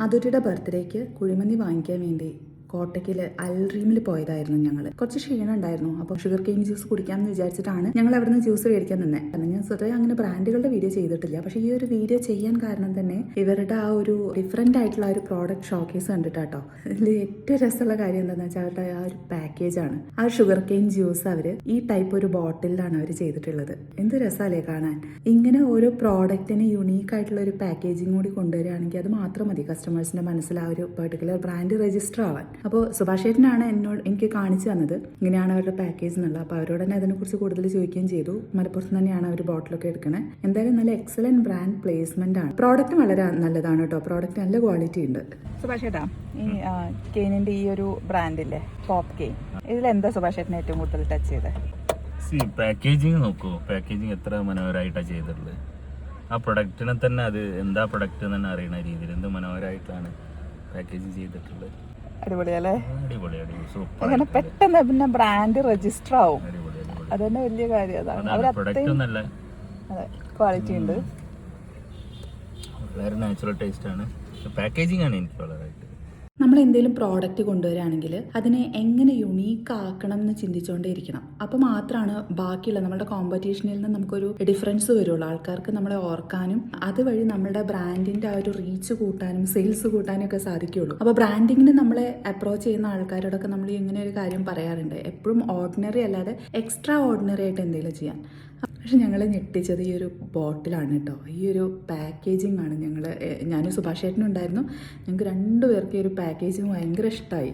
അതുരുടെ ബർത്ത്ഡേക്ക് കുഴിമന്തി വാങ്ങിക്കാൻ വേണ്ടി. കോട്ടയ്ക്കിൽ അൽറീമിൽ പോയതായിരുന്നു ഞങ്ങൾ കുറച്ച് ക്ഷീണം ഉണ്ടായിരുന്നു. അപ്പോൾ ഷുഗർ കെയിൻ ജ്യൂസ് കുടിക്കാമെന്ന് വിചാരിച്ചിട്ടാണ് ഞങ്ങൾ അവിടുന്ന് ജ്യൂസ് മേടിക്കാൻ നിന്നെ. കാരണം ഞാൻ സ്വതവേ അങ്ങനെ ബ്രാൻഡുകളുടെ വീഡിയോ ചെയ്തിട്ടില്ല. പക്ഷെ ഈ ഒരു വീഡിയോ ചെയ്യാൻ കാരണം തന്നെ ഇവരുടെ ആ ഒരു ഡിഫറെന്റ് ആയിട്ടുള്ള ഒരു പ്രോഡക്റ്റ് ഷോക്കേസ് കണ്ടിട്ടാട്ടോ. ഇതിൽ ഏറ്റവും രസമുള്ള കാര്യം എന്താണെന്ന് വെച്ചാൽ അവരുടെ ആ ഒരു പാക്കേജ് ആണ്. ആ ഷുഗർ കെയിൻ ജ്യൂസ് അവർ ഈ ടൈപ്പ് ഒരു ബോട്ടിലാണ് അവർ ചെയ്തിട്ടുള്ളത്. എന്ത് രസമല്ലേ കാണാൻ. ഇങ്ങനെ ഓരോ പ്രോഡക്റ്റിന് യുണീക്ക് ആയിട്ടുള്ള ഒരു പാക്കേജിങ് കൂടി കൊണ്ടുവരികയാണെങ്കിൽ അത് മാത്രം മതി. കസ്റ്റമേഴ്സിന്റെ മനസ്സിൽ ആ ഒരു പെർട്ടിക്കുലർ ബ്രാൻഡ് രജിസ്റ്റർ ആവാൻ. അപ്പോൾ സുഭാഷേട്ടനാണ് എന്നോട് എനിക്ക് കാണിച്ചു തന്നത്. ഇങ്ങനെയാണ് അവരുടെ പാക്കേജ് എന്നുള്ളത്. അപ്പോൾ അവരോട് തന്നെ അതിനെക്കുറിച്ച് കൂടുതൽ ചോദിക്കുകയും ചെയ്തു. മലപ്പുറത്ത് തന്നെയാണ് അവർ ബോട്ടിലൊക്കെ എടുക്കുന്നത് എന്തായാലും നല്ല എക്സലന്റ് ബ്രാൻഡ് പ്ലേസ്മെന്റ് ആണ്. പ്രോഡക്റ്റ് വളരെ നല്ലതാണ് കേട്ടോ. പ്രോഡക്റ്റ് നല്ല ക്വാളിറ്റി ഉണ്ട്. സുഭാഷേട്ടാ ഈ കെയിനിന്റെ ഈ ഒരു ബ്രാൻഡില്ലേ പോപ്പ് കെയിൻ ഇതിൽ എന്താ സുഭാഷേട്ടനെ ഏറ്റവും കൂടുതൽ ടച്ച് ചെയ്തത് സി പാക്കേജിങ് നോക്കൂ. പാക്കേജിങ് എത്ര മനോഹരമായിട്ടാണ് ചെയ്തിട്ടുള്ളത്. ആ പ്രൊഡക്റ്റിനെ തന്നെ അത് എന്താ പ്രൊഡക്റ്റ് എന്ന് തന്നെ അറിയണ രീതിയിൽ എന്ത് മനോഹരമായിട്ടാണ് പാക്കേജിങ് ചെയ്തിട്ടുള്ളത്. അടിപൊളിയല്ലേ? അങ്ങനെ പെട്ടെന്ന് പിന്നെ ബ്രാൻഡ് രജിസ്റ്റർ ആവും. അത് തന്നെ വലിയ കാര്യം. അതാണ്. അവർ നല്ല അതെ ക്വാളിറ്റി ഉണ്ട്. വളരെ നാച്ചുറൽ ടേസ്റ്റ് ആണ്. പാക്കേജിംഗ് ആണ് എനിക്ക് വളരെ നമ്മൾ എന്തെങ്കിലും പ്രോഡക്റ്റ് കൊണ്ടുവരികയാണെങ്കിൽ അതിനെ എങ്ങനെ യുണീക്ക് ആക്കണം എന്ന് ചിന്തിച്ചുകൊണ്ടേ ഇരിക്കണം അപ്പോൾ മാത്രമാണ് ബാക്കിയുള്ള നമ്മുടെ കോമ്പറ്റീഷനിൽ നിന്ന് നമുക്കൊരു ഡിഫറൻസ് വരുള്ളൂ. ആൾക്കാർക്ക് നമ്മളെ ഓർക്കാനും അതുവഴി നമ്മുടെ ബ്രാൻഡിന്റെ ആ ഒരു റീച്ച് കൂട്ടാനും സെയിൽസ് കൂട്ടാനും ഒക്കെ സാധിക്കുള്ളൂ. അപ്പോൾ ബ്രാൻഡിങ്ങിന് നമ്മളെ അപ്രോച്ച് ചെയ്യുന്ന ആൾക്കാരോടൊക്കെ നമ്മൾ ഇങ്ങനെ ഒരു കാര്യം പറയാറുണ്ട്. എപ്പോഴും ഓർഡിനറി അല്ലാതെ എക്സ്ട്രാ ഓർഡിനറി ആയിട്ട് എന്തെങ്കിലും ചെയ്യാൻ. പക്ഷെ ഞങ്ങൾ ഞെട്ടിച്ചത് ഈ ഒരു ബോട്ടിലാണ് കേട്ടോ ഈ ഒരു പാക്കേജിംഗ് ആണ് ഞങ്ങൾ ഞാനും സുഭാഷേട്ടനും ഉണ്ടായിരുന്നു. ഞങ്ങൾക്ക് രണ്ടുപേർക്ക് ഈ ഒരു പാക്കേജിങ് ഭയങ്കര ഇഷ്ടമായി